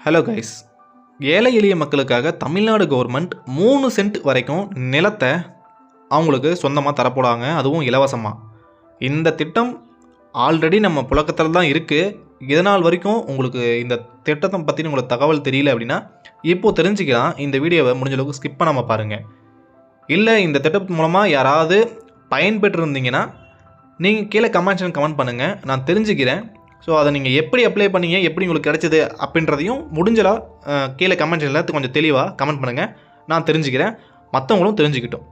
Hello guys ஏழை எளிய மக்களுக்காக தமிழ்நாடு கவர்மெண்ட் மூணு சென்ட் வரைக்கும் நிலத்தை அவங்களுக்கு சொந்தமாக தரப்போடாங்க அதுவும் இலவசமாக இந்த திட்டம் ஆல்ரெடி நம்ம புழக்கத்தில் தான் இருக்குது இதனால் வரைக்கும் உங்களுக்கு இந்த திட்டத்தை பற்றின உங்களுக்கு தகவல் தெரியல அப்படின்னா இப்போது தெரிஞ்சுக்கலாம். இந்த வீடியோவை முடிஞ்ச அளவுக்கு ஸ்கிப் பண்ணாமல் பாருங்கள் இல்லை இந்த திட்டத்தின் மூலமாக யாராவது பயன்பெற்றிருந்தீங்கன்னா நீங்கள் கீழே கமெண்ட்ஷன் கமெண்ட் பண்ணுங்கள் நான் தெரிஞ்சுக்கிறேன். ஸோ அதை நீங்கள் எப்படி அப்ளை பண்ணீங்க? எப்படி உங்களுக்கு கிடைச்சது? அப்படின்றதையும் முடிஞ்சலா கீழே கமெண்ட் எல்லாத்துக்கும் கொஞ்சம் தெளிவாக கமெண்ட் பண்ணுங்கள் நான் தெரிஞ்சுக்கிறேன். மற்றவங்களும் தெரிஞ்சுக்கிட்டோம்.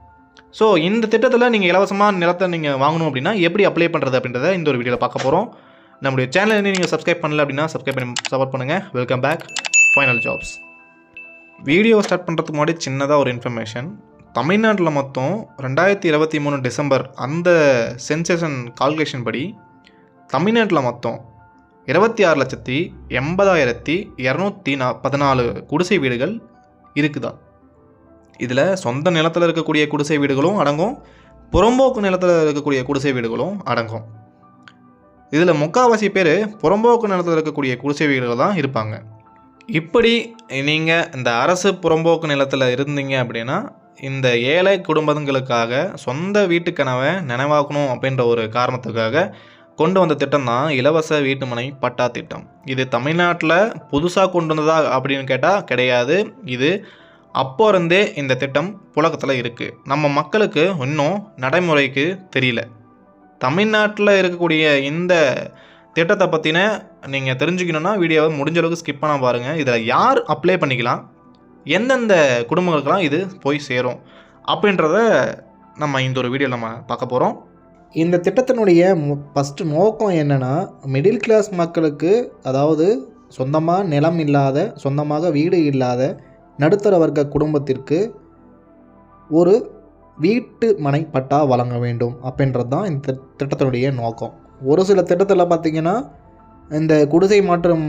ஸோ இந்த திட்டத்தில் நீங்கள் இலவசமாக நிலத்தை நீங்கள் வாங்கணும் அப்படின்னா எப்படி அப்ளை பண்ணுறது அப்படின்றத இந்த ஒரு வீடியோவில் பார்க்க போகிறோம் நம்முடைய சேனலை நீங்கள் சப்ஸ்கிரைப் பண்ணல அப்படின்னா சப்ஸ்கிரைப் பண்ணி சப்போர்ட் பண்ணுங்கள் welcome back final jobs video start பண்ணுறதுக்கு முன்னாடி சின்னதாக ஒரு இன்ஃபர்மேஷன் தமிழ்நாட்டில் மொத்தம் ரெண்டாயிரத்தி இருபத்தி மூணு டிசம்பர் அந்த சென்சேஷன் கால்குலேஷன் படி தமிழ்நாட்டில் மொத்தம் இருபத்தி ஆறு லட்சத்தி எண்பதாயிரத்தி இரநூத்தி நா பதினாலு குடிசை வீடுகள் இருக்குதா இதில் சொந்த நிலத்தில் இருக்கக்கூடிய குடிசை வீடுகளும் அடங்கும் புறம்போக்கு நிலத்தில் இருக்கக்கூடிய குடிசை வீடுகளும் அடங்கும். இதில் முக்கால்வாசி பேர் புறம்போக்கு நிலத்தில் இருக்கக்கூடிய குடிசை வீடுகள் தான் இருப்பாங்க. இப்படி நீங்கள் இந்த அரசு புறம்போக்கு நிலத்தில் இருந்தீங்க அப்படின்னா இந்த ஏழை குடும்பங்களுக்காக சொந்த வீட்டு கனவை நினைவாக்கணும் அப்படின்ற ஒரு காரணத்துக்காக கொண்டு வந்த திட்டம் தான் இலவச வீட்டுமனை பட்டா திட்டம். இது தமிழ்நாட்டில் புதுசாக கொண்டு வந்ததா அப்படின்னு கேட்டால் கிடையாது. இது அப்போ இருந்தே இந்த திட்டம் புழக்கத்தில் இருக்குது நம்ம மக்களுக்கு இன்னும் நடைமுறைக்கு தெரியல. தமிழ்நாட்டில் இருக்கக்கூடிய இந்த திட்டத்தை பற்றின நீங்கள் தெரிஞ்சுக்கணுன்னா வீடியோவை முடிஞ்ச அளவுக்கு ஸ்கிப் பண்ண பாருங்கள் இதில் யார் அப்ளை பண்ணிக்கலாம்? எந்தெந்த குடும்பங்களுக்கெல்லாம் இது போய் சேரும்? அப்படின்றத நம்ம இந்த ஒரு வீடியோ நம்ம பார்க்க போகிறோம் இந்த திட்டத்தினுடைய ஃபஸ்ட்டு நோக்கம் என்னென்னா மிடில் கிளாஸ் மக்களுக்கு அதாவது சொந்தமாக நிலம் இல்லாத சொந்தமாக வீடு இல்லாத நடுத்தர வர்க்க குடும்பத்திற்கு ஒரு வீட்டு மனை பட்டா வழங்க வேண்டும் அப்படின்றது தான் இந்த திட்டத்தினுடைய நோக்கம். ஒரு சில திட்டத்தில் பார்த்தீங்கன்னா இந்த குடிசை மாற்றம்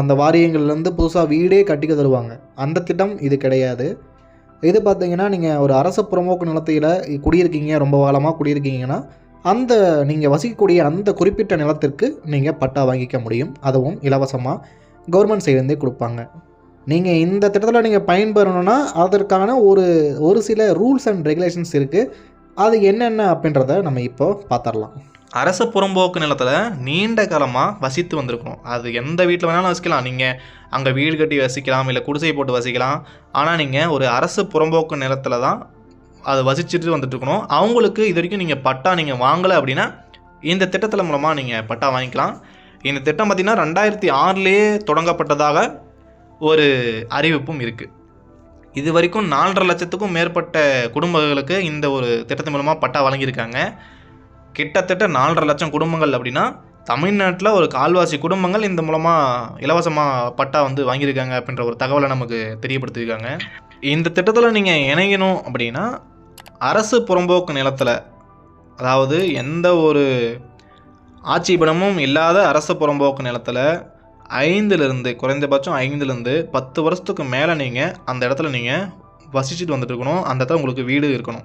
அந்த வாரியங்கள்லேருந்து புதுசாக வீடே கட்டிக்க தருவாங்க. அந்த திட்டம் இது கிடையாது. இது பார்த்திங்கன்னா நீங்கள் ஒரு அரசு புறமோக்கு நிலத்தில் குடியிருக்கீங்க ரொம்ப காலமாக குடியிருக்கீங்கன்னா அந்த நீங்கள் வசிக்கக்கூடிய அந்த குறிப்பிட்ட நிலத்திற்கு நீங்கள் பட்டா வாங்கிக்க முடியும். அதுவும் இலவசமாக கவர்மெண்ட் சைடுலேருந்தே கொடுப்பாங்க. நீங்கள் இந்த திட்டத்தில் நீங்கள் பயன்பெறணும்னா அதற்கான ஒரு ஒரு சில ரூல்ஸ் அண்ட் ரெகுலேஷன்ஸ் இருக்குது அது என்னென்ன அப்படின்றத நம்ம இப்போ பார்த்துடலாம் அரசு புறம்போக்கு நிலத்தில் நீண்ட காலமாக வசித்து வந்திருக்கணும். அது எந்த வீட்டில் வேணாலும் வசிக்கலாம். நீங்கள் அங்கே வீடு கட்டி வசிக்கலாம் இல்லை குடிசை போட்டு வசிக்கலாம். ஆனால் நீங்கள் ஒரு அரசு புறம்போக்கு நிலத்தில் தான் அதை வசிச்சுட்டு வந்துட்டு இருக்கணும் அவங்களுக்கு இது வரைக்கும் நீங்கள் பட்டா நீங்கள் வாங்கலை அப்படின்னா இந்த திட்டத்தில் மூலமாக நீங்கள் பட்டா வாங்கிக்கலாம். இந்த திட்டம் பார்த்திங்கன்னா ரெண்டாயிரத்தி ஆறுலேயே தொடங்கப்பட்டதாக ஒரு அறிவிப்பும் இருக்குது இது வரைக்கும் நாலரை லட்சத்துக்கும் மேற்பட்ட குடும்பங்களுக்கு இந்த ஒரு திட்டத்தின் மூலமாக பட்டா வழங்கியிருக்காங்க. கிட்டத்தட்ட நாலரை லட்சம் குடும்பங்கள் அப்படின்னா தமிழ்நாட்டில் ஒரு கால்வாசி குடும்பங்கள் இந்த மூலமாக இலவசமாக பட்டா வந்து வாங்கியிருக்காங்க அப்படின்ற ஒரு தகவலை நமக்கு தெரியப்படுத்தியிருக்காங்க. இந்த திட்டத்தில் நீங்கள் இணையணும் அப்படின்னா அரசு புறம்போக்கு நிலத்தில் அதாவது எந்த ஒரு ஆட்சேபனமும் இல்லாத அரசு புறம்போக்கு நிலத்தில் ஐந்துலேருந்து குறைந்தபட்சம் ஐந்துலேருந்து பத்து வருஷத்துக்கு மேலே நீங்கள் அந்த இடத்துல நீங்கள் வசிச்சுட்டு வந்துட்டு இருக்கணும். அந்த இடத்துல உங்களுக்கு வீடு இருக்கணும்.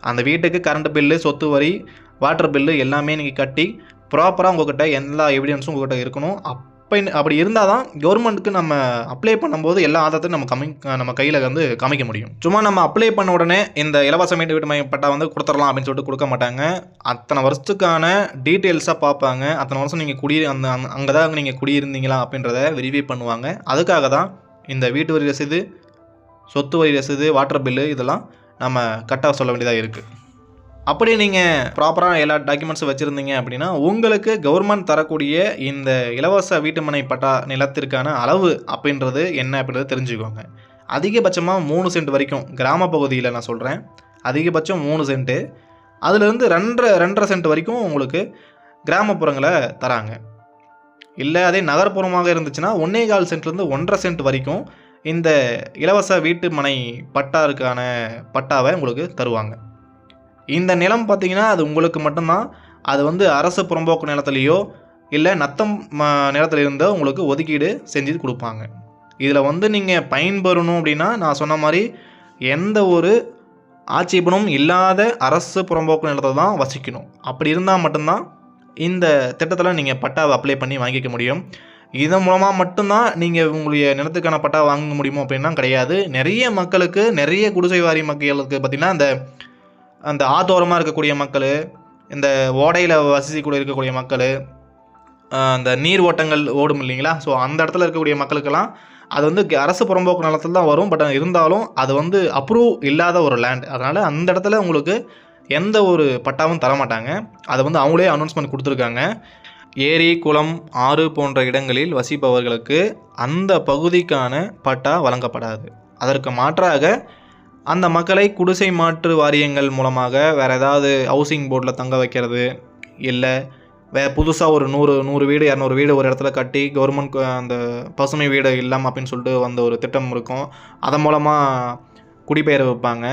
அந்த வீட்டுக்கு கரண்ட் பில்லு சொத்து வரி வாட்டர் பில்லு எல்லாமே நீங்கள் கட்டி ப்ராப்பராக உங்கள்கிட்ட எல்லா எவிடன்ஸும் உங்கள்கிட்ட இருக்கணும். அப் அப்போ அப்படி இருந்தால் தான் கவர்மெண்ட்டுக்கு நம்ம அப்ளை பண்ணும்போது எல்லா ஆதாரத்தையும் நம்ம கமி நம்ம கையில் வந்து காமிக்க முடியும். சும்மா நம்ம அப்ளை பண்ண உடனே இந்த இலவச மீட்டு வீட்டு மையம் பட்டா வந்து கொடுத்துடலாம் அப்படின்னு சொல்லிட்டு கொடுக்க மாட்டாங்க. அத்தனை வருஷத்துக்கான டீட்டெயில்ஸாக பார்ப்பாங்க. அத்தனை வருஷம் நீங்கள் குடி அந்த அங்கே தான் நீங்கள் குடியிருந்தீங்களா அப்படின்றத வெரிஃபை பண்ணுவாங்க. அதுக்காக தான் இந்த வீட்டு வரி ரசீது சொத்து வரி ரசீது வாட்டர் பில்லு இதெல்லாம் நம்ம கட்டாக சொல்ல வேண்டியதாக இருக்குது அப்படி நீங்கள் ப்ராப்பராக எல்லா டாக்குமெண்ட்ஸும் வச்சுருந்தீங்க அப்படின்னா உங்களுக்கு கவர்மெண்ட் தரக்கூடிய இந்த இலவச வீட்டுமனை பட்டா நிலத்திற்கான அளவு அப்படின்றது என்ன அப்படின்றத தெரிஞ்சுக்கோங்க. அதிகபட்சமாக மூணு சென்ட் வரைக்கும் கிராம பகுதியில் நான் சொல்கிறேன் அதிகபட்சம் மூணு சென்ட்டு அதுலேருந்து ரெண்டரை ரெண்டரை சென்ட் வரைக்கும் உங்களுக்கு கிராமப்புறங்களை தராங்க. இல்லை அதே நகர்ப்புறமாக இருந்துச்சுன்னா ஒன்றே கால் சென்ட்லேருந்து ஒன்றரை சென்ட் வரைக்கும் இந்த இலவச வீட்டு மனை பட்டாருக்கான பட்டாவை உங்களுக்கு தருவாங்க. இந்த நிலம் பார்த்தீங்கன்னா அது உங்களுக்கு மட்டும்தான். அது வந்து அரசு புறம்போக்கு நிலத்துலையோ இல்லை நத்தம் நிலத்தில் இருந்தோ உங்களுக்கு ஒதுக்கீடு செஞ்சு கொடுப்பாங்க. இதில் வந்து நீங்கள் பயன்பெறணும் அப்படின்னா நான் சொன்ன மாதிரி எந்த ஒரு ஆட்சேபனும் இல்லாத அரசு புறம்போக்கு நிலத்தை தான் வசிக்கணும். அப்படி இருந்தால் மட்டும்தான் இந்த திட்டத்தில் நீங்கள் பட்டாவை அப்ளை பண்ணி வாங்கிக்க முடியும். இதன் மூலமாக மட்டும்தான் நீங்கள் உங்களுடைய நிலத்துக்கான பட்டா வாங்க முடியுமோ அப்படின்னா கிடையாது. நிறைய மக்களுக்கு நிறைய குடிசை வாரி மக்களுக்கு பார்த்திங்கன்னா அந்த அந்த ஆத்தோரமாக இருக்கக்கூடிய மக்கள் இந்த ஓடையில் வசிக்கக்கூடிய இருக்கக்கூடிய மக்கள் அந்த நீர் ஓட்டங்கள் ஓடும் இல்லைங்களா? ஸோ அந்த இடத்துல இருக்கக்கூடிய மக்களுக்கெல்லாம் அது வந்து அரசு புறம்போக்கு நிலத்தில் தான் வரும். பட் இருந்தாலும் அது வந்து அப்ரூவ் இல்லாத ஒரு லேண்ட் அதனால் அந்த இடத்துல உங்களுக்கு எந்த ஒரு பட்டாவும் தர மாட்டாங்க. அதை வந்து அவங்களே அனௌன்ஸ்மெண்ட் கொடுத்துருக்காங்க. ஏரி குளம் ஆறு போன்ற இடங்களில் வசிப்பவர்களுக்கு அந்த பகுதிக்கான பட்டா வழங்கப்படாது. அதற்கு மாற்றாக அந்த மக்களை குடிசை மாற்று வாரியங்கள் மூலமாக வேறு ஏதாவது ஹவுசிங் போர்டில் தங்க வைக்கிறது? இல்லை வே புதுசாக ஒரு நூறு நூறு வீடு இரநூறு வீடு ஒரு இடத்துல கட்டி கவர்மெண்ட் அந்த பசுமை வீடு இல்லாமல் அப்படின்னு சொல்லிட்டு வந்த ஒரு திட்டம் இருக்கும். அதன் மூலமாக குடிபெயர வைப்பாங்க.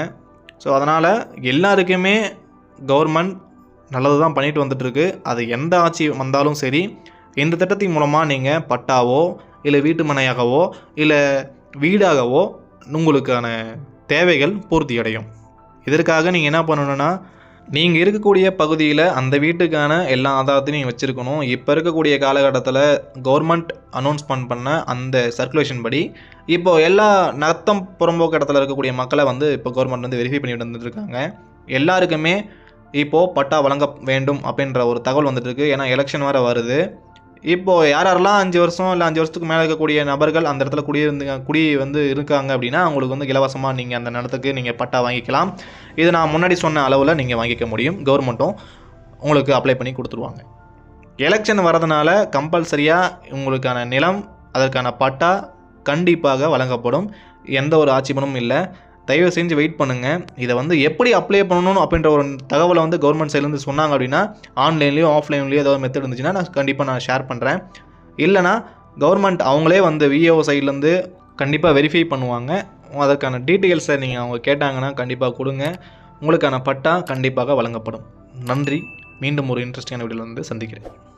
ஸோ அதனால் எல்லாருக்குமே கவர்மெண்ட் நல்லது தான் பண்ணிட்டு வந்துட்டுருக்கு. அது எந்த ஆட்சி வந்தாலும் சரி இந்த திட்டத்தின் மூலமாக நீங்கள் பட்டாவோ இல்லை வீட்டு மனையாகவோ இல்லை வீடாகவோ உங்களுக்கான தேவைகள் பூர்த்தியடையும். இதற்காக நீங்கள் என்ன பண்ணணும்னா நீங்கள் இருக்கக்கூடிய பகுதியில் அந்த வீட்டுக்கான எல்லா ஆதாரத்தையும் நீங்கள் வச்சுருக்கணும். இப்போ இருக்கக்கூடிய காலகட்டத்தில் கவர்மெண்ட் அனௌன்ஸ்மெண்ட் பண்ண அந்த சர்க்குலேஷன் படி இப்போது எல்லா நத்தம் புறம்போக்கு இடத்துல இருக்கக்கூடிய மக்களை வந்து இப்போ கவர்மெண்ட் வந்து வெரிஃபை பண்ணி வந்துட்டுருக்காங்க. எல்லாருக்குமே இப்போது பட்டா வழங்க வேண்டும் அப்படின்ற ஒரு தகவல் வந்துட்டுருக்கு. ஏன்னா எலெக்ஷன் வேறு வருது. இப்போது யார் யாரெல்லாம் அஞ்சு வருஷம் இல்லை அஞ்சு வருஷத்துக்கு மேலே இருக்கக்கூடிய நபர்கள் அந்த இடத்துல குடியிருந்து குடி வந்து இருக்காங்க அப்படின்னா அவங்களுக்கு வந்து இலவசமாக நீங்கள் அந்த நிலத்துக்கு நீங்கள் பட்டா வாங்கிக்கலாம். இது நான் முன்னாடி சொன்ன அளவில் நீங்கள் வாங்கிக்க முடியும். கவர்மெண்ட்டும் உங்களுக்கு அப்ளை பண்ணி கொடுத்துருவாங்க. எலெக்ஷன் வரதுனால கம்பல்சரியாக உங்களுக்கான நிலம் அதற்கான பட்டா கண்டிப்பாக வழங்கப்படும். எந்த ஒரு ஆட்சேபனும் இல்லை. தயவு செஞ்சு வெயிட் பண்ணுங்கள் இதை வந்து எப்படி அப்ளை பண்ணணும் அப்படின்ற ஒரு தகவலை வந்து கவர்மெண்ட் சைட்லேருந்து சொன்னாங்க அப்படின்னா ஆன்லைன்லேயோ ஆஃப்லைன்லேயோ ஏதாவது மெத்தட் இருந்துச்சுன்னா நான் கண்டிப்பாக நான் ஷேர் பண்ணுறேன் இல்லைனா கவர்மெண்ட் அவங்களே வந்து விஏஓ சைட்லேருந்து கண்டிப்பாக வெரிஃபை பண்ணுவாங்க. அதற்கான டீட்டெயில்ஸை நீங்கள் அவங்க கேட்டாங்கன்னா கண்டிப்பாக கொடுங்க. உங்களுக்கான பட்டா கண்டிப்பாக வழங்கப்படும். நன்றி. மீண்டும் ஒரு இன்ட்ரெஸ்டிங்கான வீடியோவில் வந்து சந்திக்கிறேன்.